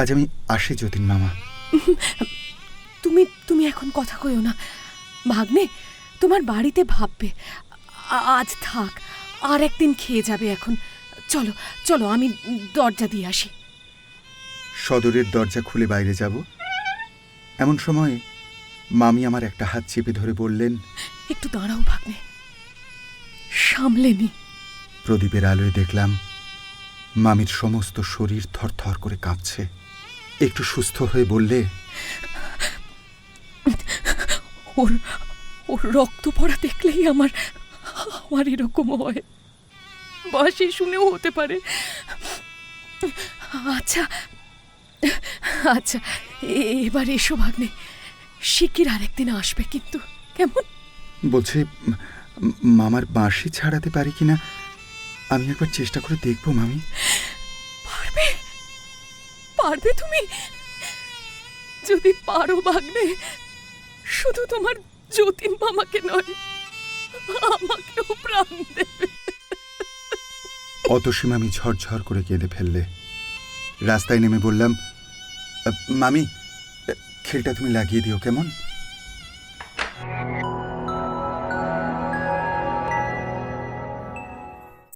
আজ আমি আসি যতীন মামা। তুমি তুমি এখন কথা কইও না। ভাগ্নে তোমার বাড়িতে ভাববে। আজ থাক আর একদিন খেয়ে যাবে এখন। চলো চলো আমি দরজা দিয়ে আসি। সদরের দরজা খুলে বাইরে যাব। এমন সময় মামি আমার একটা হাত চেপে ধরে বললেন একটু দাঁড়াও ভাগ্নে সামলে নি। প্রদীপের আলোয় দেখলাম মামির সমস্ত শরীর থরথর করে কাঁপছে। একটু সুস্থ হয়ে বললে ওর ওর রক্ত পড়া দেখলেই আমার আমার এরকম হয়। বাসি শুনেও হতে পারে। আচ্ছা আচ্ছা এবার এসো ভাগ্নে। শিকির আরেকদিন আসবে কিন্তু কেমন? বলছে "উম, মামার বাঁশি ছাড়াতে পারি কিনা? আমি একবার চেষ্টা করে দেখব মামি। পারবে? পারবে তুমি? যদি পারো, ভাগ্নে, শুধু তোমার যতীন মামাকে নয়, আমাকেও প্রাণ দেবে। অতসীম আমি ঝরঝর করে কেঁদে ফেললে। রাস্তায় নেমে বললাম মামি খেলটা তুমি লাগিয়ে দিও কেমন?